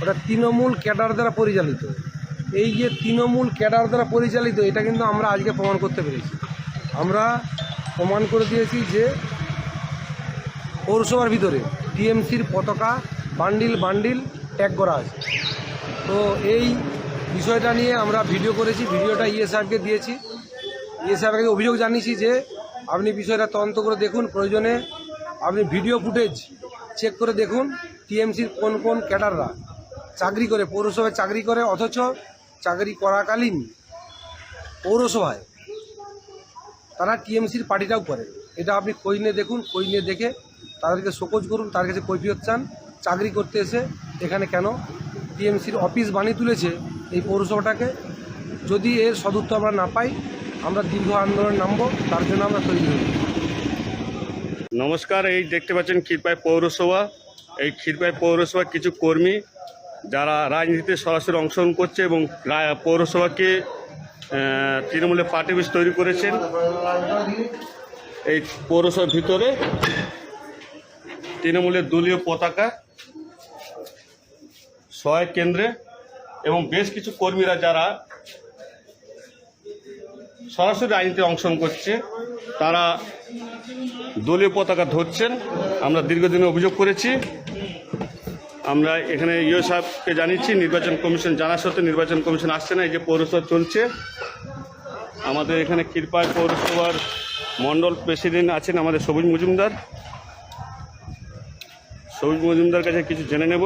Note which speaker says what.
Speaker 1: ওটা তৃণমূল ক্যাডার দ্বারা পরিচালিত। এই যে তৃণমূল ক্যাডার দ্বারা পরিচালিত, এটা কিন্তু আমরা আজকে প্রমাণ করতে পেরেছি। আমরা প্রমাণ করে দিয়েছি যে পৌরসভার ভিতরে টিএমসির পতাকা, বান্ডিল বান্ডিল ট্যাগ করা আছে। তো এই বিষয়টা নিয়ে আমরা ভিডিও করেছি, ভিডিওটা ইয়ে সাহেবকে দিয়েছি। ইয়ে সাহেবকে অভিযোগ জানিয়েছি যে, আপনি বিষয়টা তদন্ত করে দেখুন, প্রয়োজনে আপনি ভিডিও ফুটেজ চেক করে দেখুন। টিএমসির কোন কোন ক্যাডাররা চাকরি করে, পৌরসভায় চাকরি করে, অথচ চাকরি করাকালীন পৌরসভায় তারা টিএমসির পার্টিটাও করে। এটা আপনি নিয়ে দেখুন নিয়ে দেখে তাদেরকে শোকজ করুন, তার কাছে কৈফিয়ত চান, চাকরি করতে এসে এখানে কেন টিএমসির অফিস বানিয়ে তুলেছে এই পৌরসভাটাকে। যদি এর সদুত্তর আমরা না পাই, আমরা দীর্ঘ আন্দোলন নামবো, তার জন্য আমরা তৈরি হই।
Speaker 2: নমস্কার, এই দেখতে পাচ্ছেন ক্ষীরপাই পৌরসভা। এই ক্ষীরপাই পৌরসভার কিছু কর্মী যারা রাজনীতিতে সরাসরি অংশগ্রহণ করছে এবং পৌরসভাকে তৃণমূলের পার্টি অফিস তৈরি করেছেন। এই পৌরসভার ভিতরে তৃণমূলের দলীয় পতাকা, সহায়ক কেন্দ্রে এবং বেশ কিছু কর্মীরা যারা সরাসরি রাজনীতিতে অংশগ্রহণ করছে, তারা দলীয় পতাকা ধরছেন। আমরা দীর্ঘদিনে অভিযোগ করেছি। আমরা এখানে ইও সাহেবকে জানিয়েছি, নির্বাচন কমিশন জানা সত্ত্বেও নির্বাচন কমিশন আসছে না, এই যে পৌরসভা চলছে। আমাদের এখানে কৃপায় পৌরসভার মন্ডল প্রেসিডেন্ট আছেন আমাদের সবুজ মজুমদার। সবুজ মজুমদার কাছে কিছু জেনে নেব।